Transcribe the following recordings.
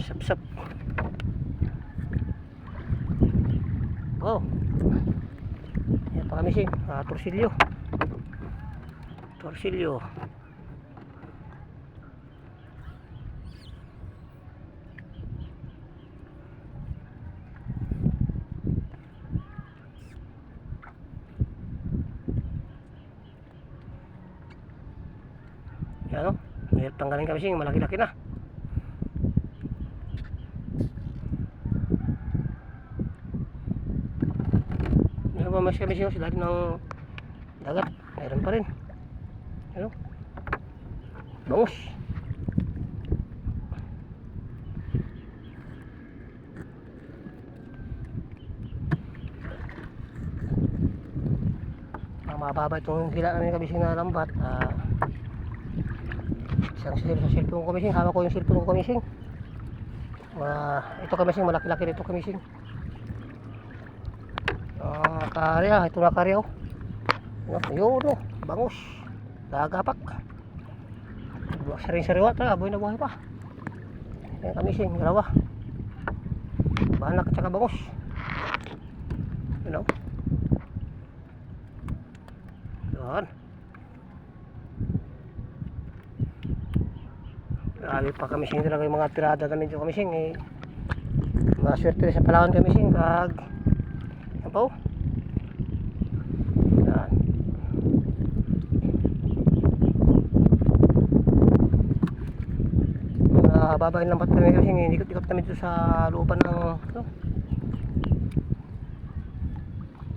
Sap-sap. Oh. Yan pa kami sing. Ah, torsilyo. Torsilyo. Yan o. Mahirap tanggalin kami sing. Malaki-laki na. Meron pa mas kami sing sa lahat ng dagat. Meron pa rin. Ano? Bangus. Ang mababa itong hila namin kami sing na lambat. Ah, isang sila sa cellphone ko kamising hawak ko yung cellphone ko kamising uh, ito kamising malaki-laki dito kamising ah karya ito na karya oh. Yun oh bangus. Nagapak saring sariwa talaga buhay na buhay pa. Yan kamising dalawa. Banak at saka bangus. You know yan Grabe pa kami sing talaga yung mga tirada namin dito kami sing eh. Maswerte sa Palawan kami sing pag yan po. Yan. Babayin lang pat kami kasi ikot-ikot kami dito sa looban ng ano.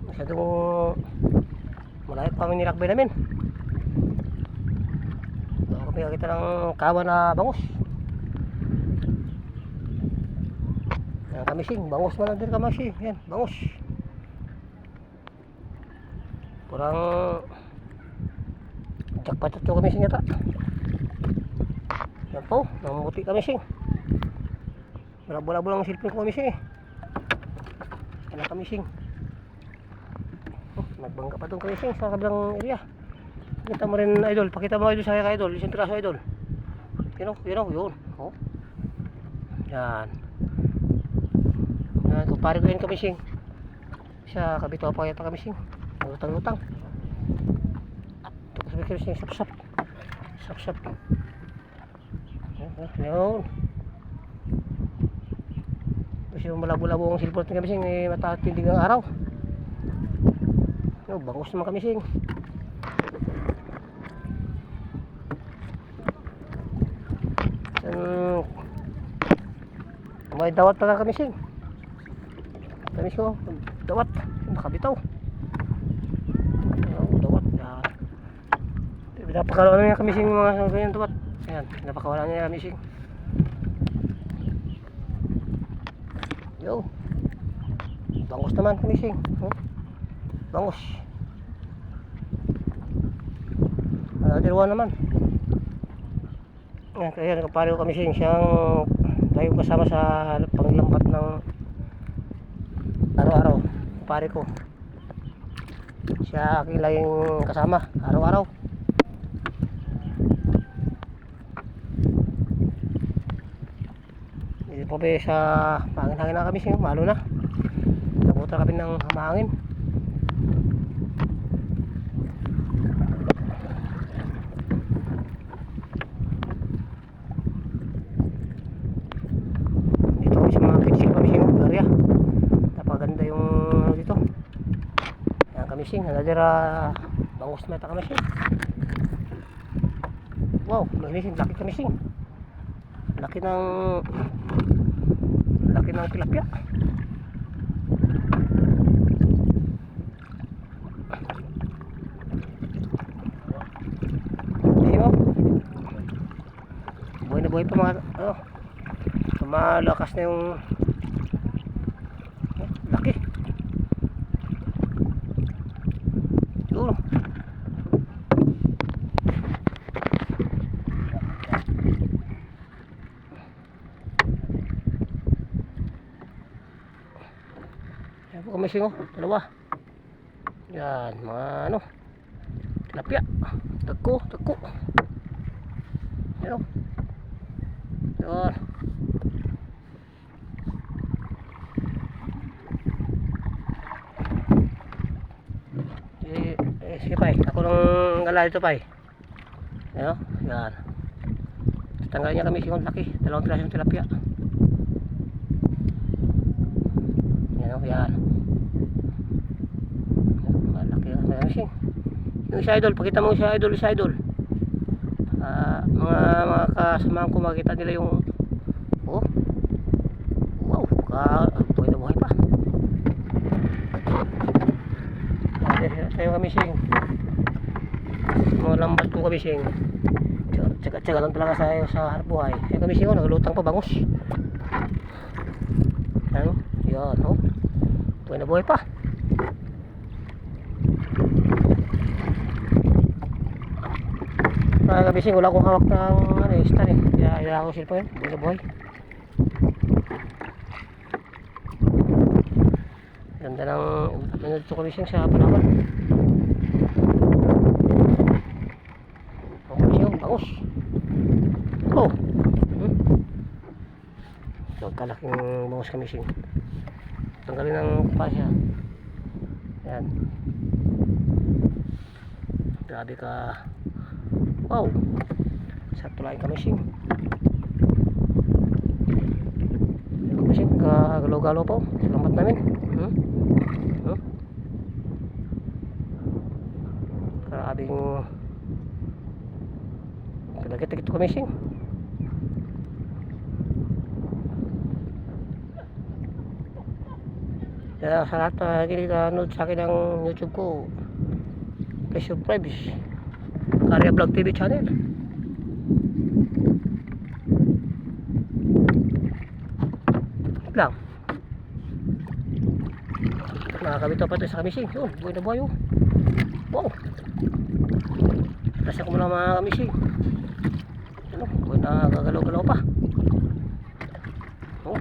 Masyadong malayo pa kami nilakbay namin. Baka kami nakita ng kawa na bangus. Yan kamising, bangus man lang din kamising. Yan, bangus. Kurang jackpot ito kamising yata. Yan po, namuti kamising. Malabo-labo lang ang silpin ko kamising eh. Yan ang kamising. Oh, nagbangga pa itong kamising sa kabilang area. Kita mo rin idol, pakita mo idol sa kaya idol, isang piraso idol. Yun o, yun o, yun. Oh. Yan. Yan, kumpare ko yun kamising. Siya, kabito pa yata kamising. Lutang-lutang. Ito sabi kamising, sap-sap. Sap-sap. Yun. Kasi yung malabo-labo ang silpot ng kamising, eh, matatindig ang araw. Yo, bangus naman kamising. Um, may dawat pa lang kami sing. Kami ko, dawat, nakabitaw. Oh, dawat. Ah. Pinapakawalan niya kami sing mga ganyan dawat. Ayan, pinapakawalan niya kami sing. Yo. Bangus naman kami sing. Hmm? Bangus. Another one naman. Yan, kaya nagpapare ko kami siyang siyang tayo kasama sa panglambat ng araw-araw. Pare ko. Siya aking laging kasama araw-araw. Ba sa hangin-hangin na kami siya, malo na. Nabutan kami ng hamangin. dito kami sa mga kitsil kami sa area. Yung ano dito. Yan kami another uh, bangus meta kami sing wow mahilising laki kami sing laki ng laki ng tilapia? Buhay na buhay pa mga ano, malakas na yung lasing oh dalawa. Yan mga ano tilapia. Tagko tagko. Yan oh. Yan. Eh, eh sige pa eh ako nang gala dito pa eh yan oh. Yan. Tanggalin niya kami singong laki. Dalawang pilasong tilapia. Yan oh. Yan. Malaki yan. May fishing. Yung isa idol, pakita mo siya idol, isa idol. Ah, mga mga kasamahan ko makita nila yung oh. Wow, ka buhay na buhay pa. Tayo kami sing. Mga lambat ko kami sing. Tsaga-tsaga lang talaga sa sa buhay. Kaya kami sing, oh, naglutang pa bangus. Ano? Yan, oh. Buhay na buhay pa. Kaya kami sing, wala akong hawak ng ano, stand eh. Kaya kaya ako cellphone, buhay na buhay. Ganda ng nandito kami siyang sa Palawan. Ang kami siyang bangus. Oh. Hmm. So, kalaking bangus kami siyang. Tanggalin ng pasya. Yan. Grabe ka. Wow. Sarap tulayin kami siyang. Kami siyang kagalaw-galaw po. Salamat namin. Hmm? Hmm? Grabing Kalagit-agit ko missing. Kaya sa lahat na giniganood sa akin ng YouTube ko, please subscribe. Karya Vlog TV channel. Lang. Nakakabito pa ito sa kamising. Yun, buhay na buhay oh. Wow. Tasa ko muna mga kamising. Ano, buhay na gagalaw-galaw pa. Oh.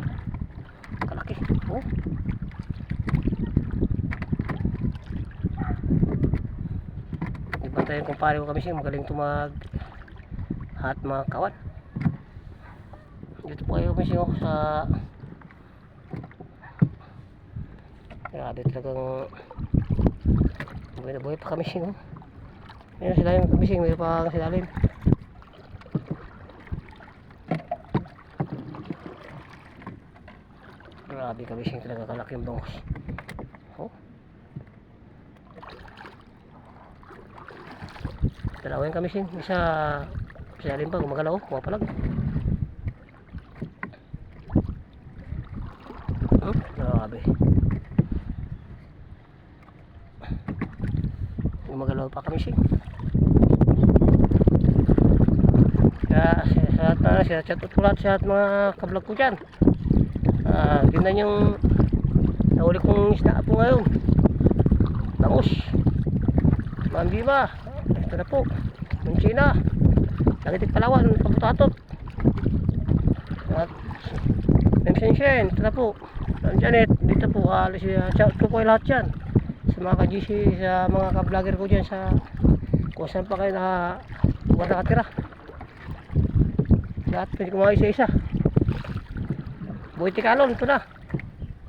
Kalaki. Oh. Iba tayo kumpare ko kamising. Magaling tumag hat mga kawan. Dito po kayo kamising oh, sa Grabe talagang buhay na buhay pa kami. Oh. Ayun sila yung kami sing, may pa silalim. Grabe kami sing talaga kalaki yung bangus. Oh. Dalawa yung kami sing, isa silalim pa, gumagalaw, kumapalag. Hmm? Grabe. gumagalaw pa kami sing kaya sa sa na sa chat ko lahat sa mga kablog ko dyan ah tingnan yung nahuli kong isda po ngayon bangus mambi ba ito na po yung China nagitik palawan pabutatot at Shenshen ito na po ang Janet dito po alis uh, chat ko po lahat yan sa mga ka-GC, sa mga ka-vlogger ko dyan sa kung saan pa kayo na lugar nakatira. Lahat pwede kumain isa-isa. Buhay tikalon, ito na.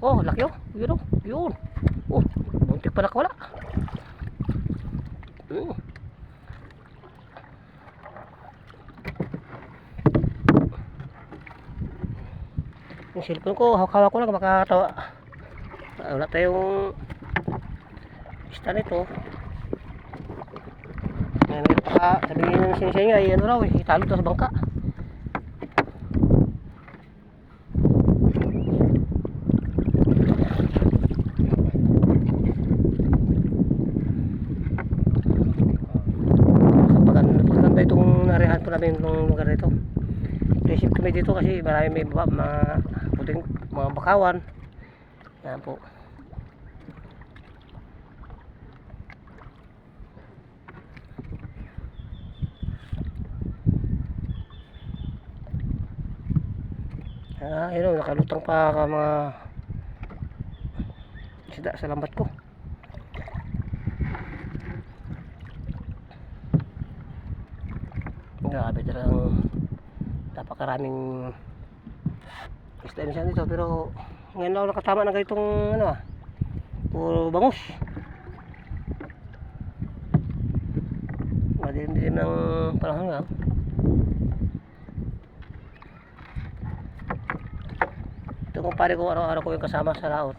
Oh, laki oh. Yun oh. Yun. Oh, muntik pa nakawala. Hmm. Yung cellphone ko, hawak-hawak ko lang, makatawa. Ah, wala tayong Basta nito. Yan, pa, sabihin ng sinisya niya, ay ano raw, eh, italo to sa bangka. Napakaganda itong narihan po namin ng lugar nito. Isip kami dito kasi marami may baba, mga puting, mga bakawan. Yan po. Ah, yun o, nakalutang pa ka mga isda sa lambat ko. Grabe talagang napakaraming isda niya dito pero ngayon ako nakatama ng ganitong ano ah, puro bangus. dilim ng panahon nga. Ito kung pare ko araw-araw ko yung kasama sa laot.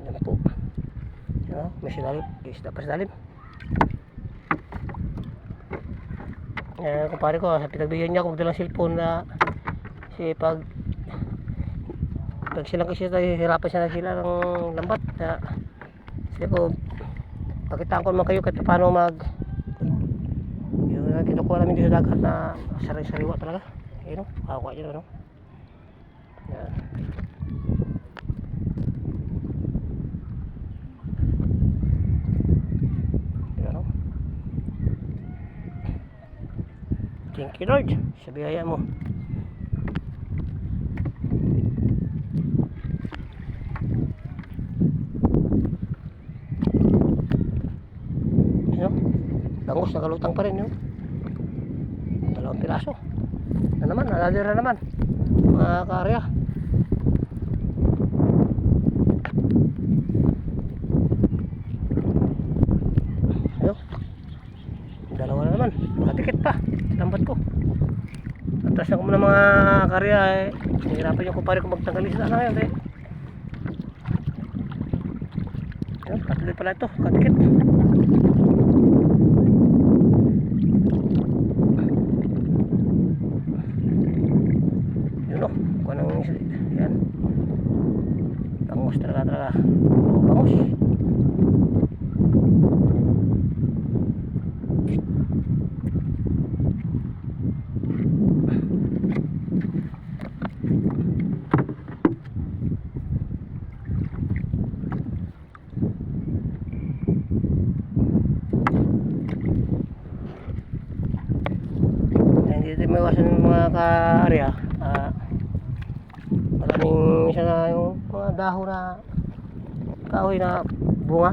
Yan po. May isda pa silalim. Eh, kumpare ko, sa pinagbigyan niya ako dalang cellphone na si pag pag silang kasi hirapan siya na sila ng lambat. Kaya, sige po, pakitaan ko naman kayo kahit paano mag yun na kinukuha namin dito sa dagat na sari-sariwa talaga. Ayun o, kakuha dyan ano. Yan. Yan o. Thank you Lord sa biyaya mo. Ano? Bangus nakalutang pa rin yun. Dalawang piraso. Na naman, nalalir na naman. Mga karya. Ano? Dalawa na naman. Nakatikit pa. Lambat ko. Muna mga karya eh. Nahirapan yung kumpare ko magtanggal isa na ngayon eh. Ayun, katuloy pala ito. Katikit. Yun o. Kung anong yan. Bangus talaga talaga. Oo, bangus. Hindi din maiwasan ng mga ka-area. Ah, maraming isa na yung mga dahon na na bunga.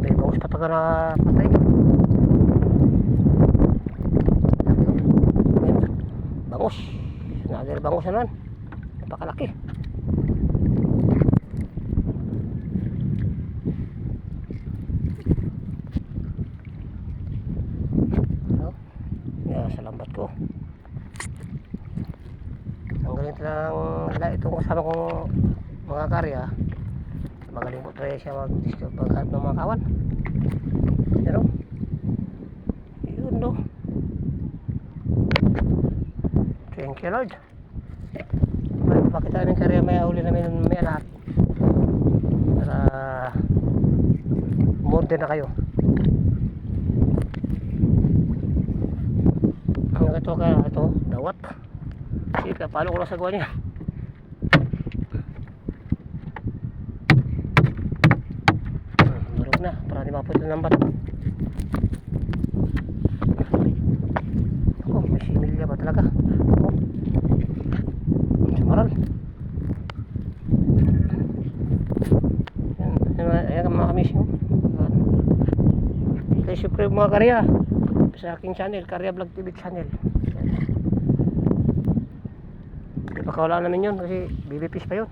May bangus pa taga na patay. Bangus. Nadir bangus na naman. Napakalaki. No? Yeah, sa lambat ko. Ang galing talang la- itong kasama kong mga karya. Talaga siya mag-discover maghanap ng mga kawan. Pero, yun no. Thank you Lord. Pakita namin karya may uli namin may lahat. Para din na kayo. Ang ito ka, ito, dawat. Sige, paano ko lang sa gawa niya? Hmm, Marog na, mapunta ng bato. Ako, may similya ba talaga? Oh. Yan, yan ang mga kamis yun. Kaya syempre mga karya, sa aking channel, Karya Vlog TV channel. Ipakawala namin yun kasi baby fish pa yun.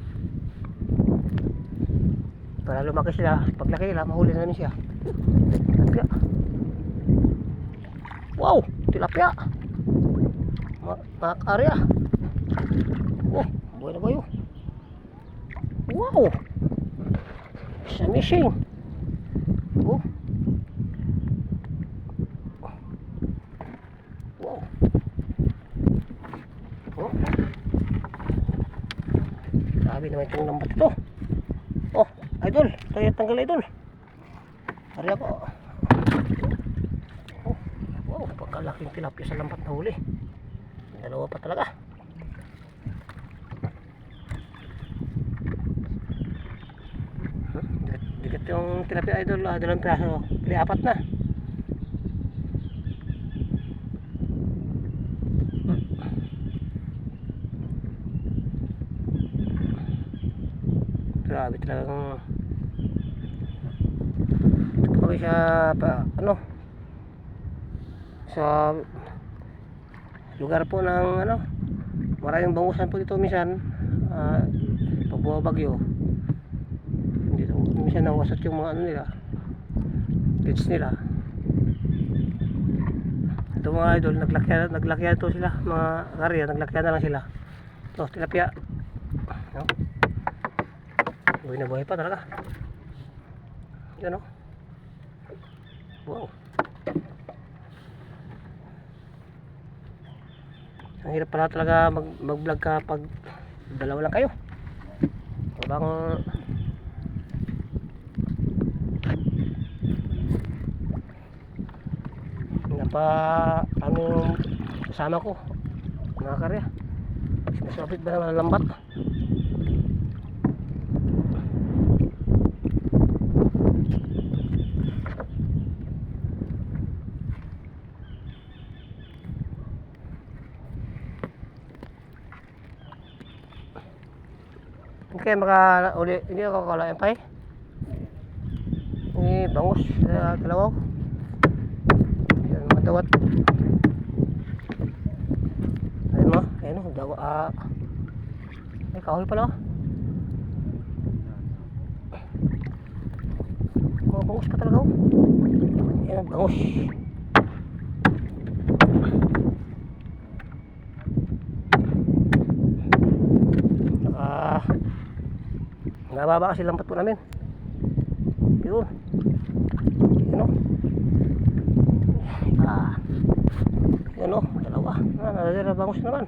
Para lumaki sila, paglaki nila, mahuli na namin siya. Tilapia. Wow! Tilapia! Mga, karya. Oh, buhay na kayo. Wow! It's amazing. Oh. Wow. Oh. Grabe naman itong lambat ito. Oh, idol. Kaya tanggal idol. Ari ako. Oh. Wow, pagkalaking tilapia sa lambat na huli. Dalawa pa talaga. Dikat yung tilapia idol. Ah, dalawang piraso. Pili apat na. Grabe talagang Kami sa pa, ano? Sa lugar po ng ano? Maraming bangusan po dito minsan. Uh, pag bumabagyo dito minsan nawasat yung mga ano nila kids nila. Ito mga idol naglakyan naglakyan to sila mga karya naglakyan na lang sila. To tilapia. No? buhay na buhay pa talaga. Yan o wow. Ang hirap pala talaga mag, mag vlog ka pag dalawa lang kayo. Habang napa ano kasama ko mga karya. Masapit ba naman ang kayo maka uli, hindi ako kalayan pa eh. Ini bangus, uh, dalawaw. Yan, madawat. Ayun mo, ayun mo, dawa, ah. Ay, kahoy pala. Mga bangus pa talaga oh. Yan, bangus. Nababa kasi lampat po namin. Yun. Yun o. Ah. Yun o. Dalawa. Ah, nadadira bangus naman.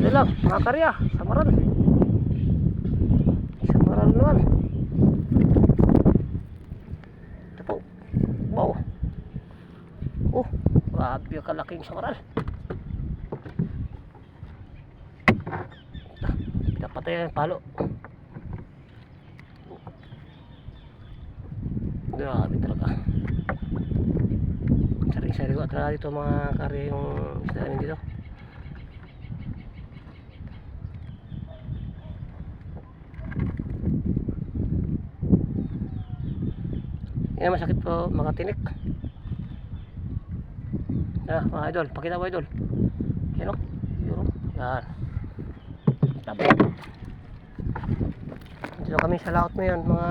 Yun lang, mga karya. Samaran. Samaran naman. Ito po. Wow. Oh, grabe kalaking samaran. Pinapatay ang palo. Grabe talaga. Sari-sari ko talaga dito mga karya yung isda dito. Yan masakit po makatinik. Yan mga idol, pakita mo idol. Yan o, yun. Yan. Dito kami sa laot ngayon mga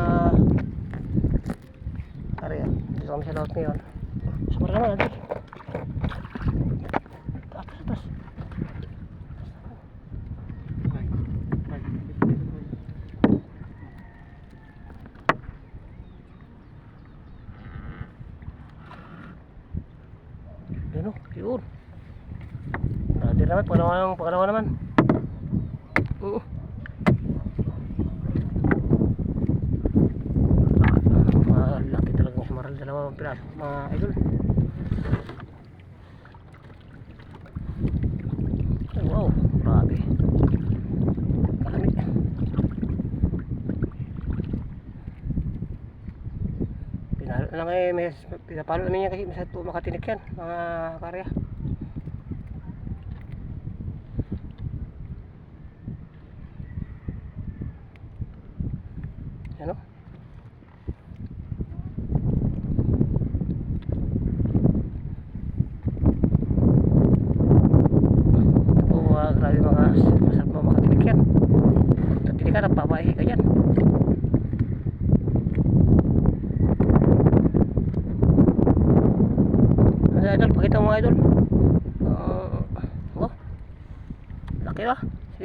Ari, dito kami sa laot ngayon. Sumara naman idol. Atas, atas. Yan o, yun. Nadir naman, pangalawa, pangalawa naman. Oo. Malaki talagang sumaral dalawa piraso, mga idol. Wow, grabe. Kalami. Pinalo na lang eh, may, pinapalo namin yan kasi po makatinik yan, mga karya.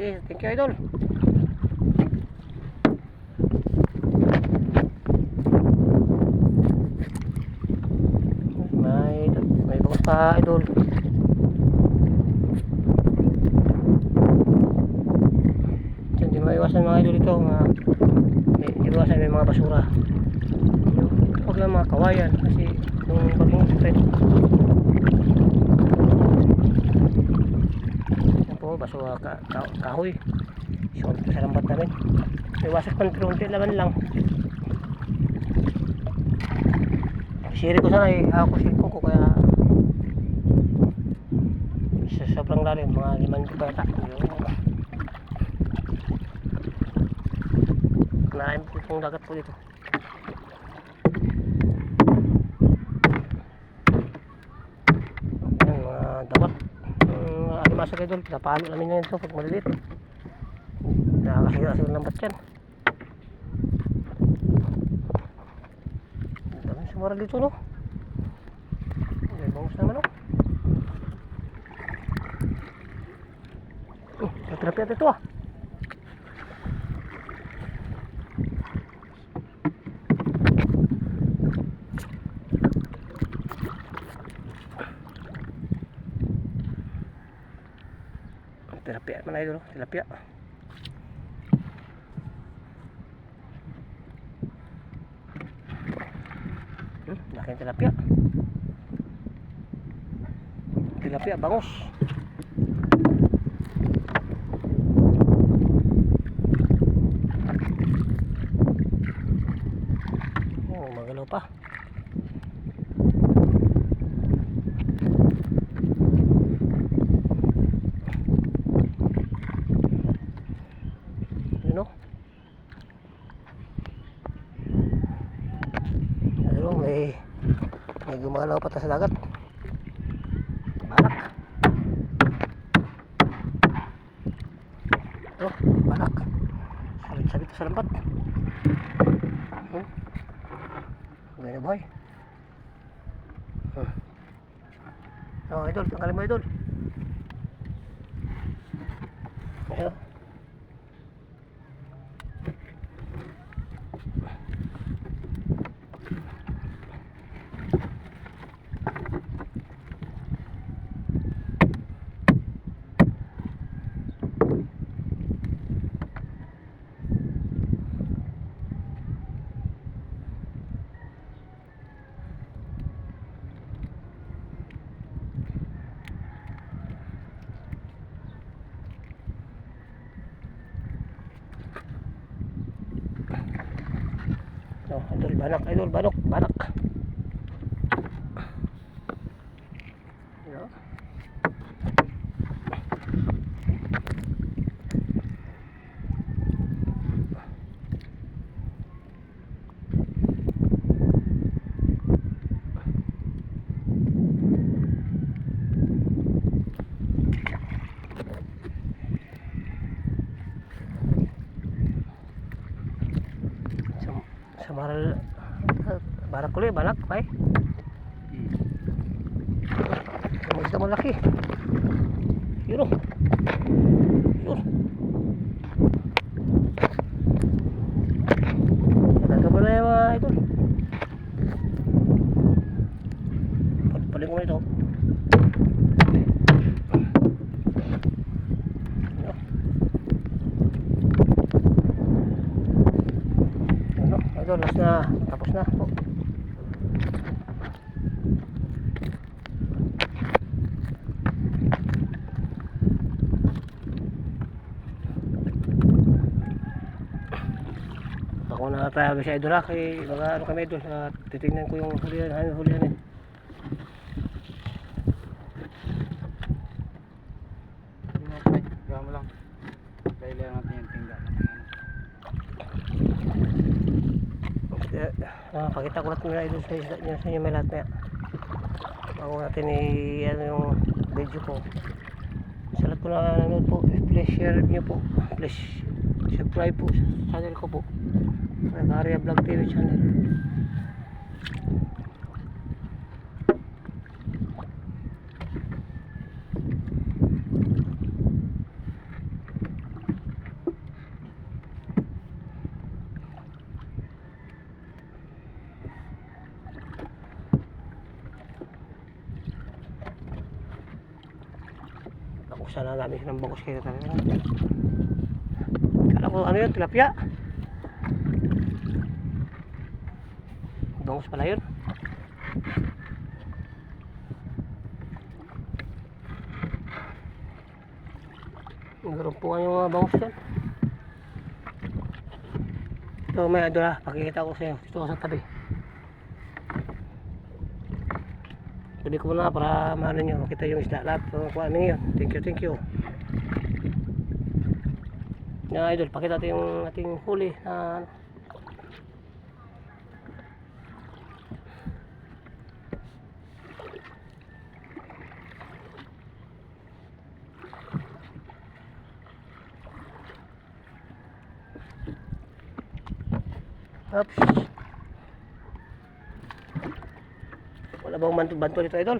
Ba? Sige, thank you. Po, basura ka, ka, kahoy. Short sa lambat namin. May wasak man pero unti laman lang. Siri ko sana eh. Ako cellphone ko kaya sa sobrang lalim. Mga limang ko bata. Naayam po itong dagat po dito. Yan, mga dabat. Animasa kayo doon, pinapalo namin yan ito pag maliliit. Nakakasira sila ng bat yan. Ang dami sumara dito, no? May bangus naman, no? Oh, natrapyat ito, ah. Man idol, tilapia. Hmm, laking tilapia. Tilapia bangus. Oh, magalaw pa. You know? Ayun, may may gumalaw pa ta sa dagat. Balak. Oh, balak. Sabit-sabit sa lambat. Hmm? Ganyan boy. Hmm. Oh, idol, tanggalin mo idol. Ayun. Oh, idol, banak, idol, banok, banak. Idol. Na tayo sa idol kay mga ano kami idol, at titingnan ko yung hulihan, ano hulihan eh. Mo lang. Kailangan natin yung tingga. Ah, pakita ko natin mga idol sa isda niya sa inyo may lahat na Bago natin i ano yung video ko. Sa lahat po na nanonood po, please share niyo po. Please subscribe po sa channel ko po. Nag-Arya Vlog TV channel. Ako sana namin ng bangos kayo talaga. Kala ko ano yun, tilapia. Bangos pala yun. Po kayong mga bangos dyan. Ito may idol ha, pakikita ko sa iyo. Dito ako sa tabi. Pwede ko muna para maano nyo, makita yung isda lahat. So, kuha namin yun. Thank you, thank you. Yan idol, pakita natin yung ating huli na ano. Wala bang bantu, bantu dito idol?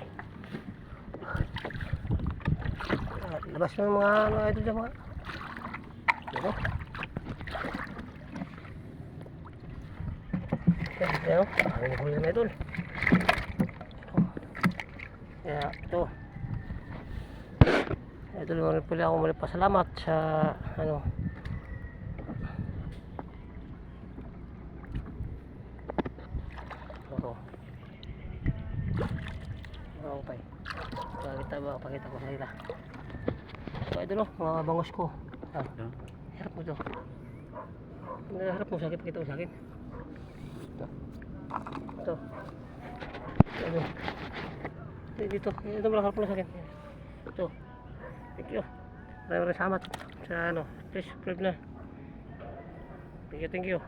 Ah, labas yung mga ano idol dyan mga. Dito. Okay, yan o. Ang huli na idol. Kaya ito. Idol, muli pala ako muli pasalamat sa ano Oo. Oo, tay. Pakita ba, pakita ko sa nila. So, ito no, mga bangos ko. Ah, harap mo to. Harap mo sa akin, pakita mo sa akin. Ito. Ito. Ito. Ito, dito. Ito mo lang, harap mo sa akin. Ito. Thank you. Maraming salamat sa ano, please, subscribe na. Thank you, thank you.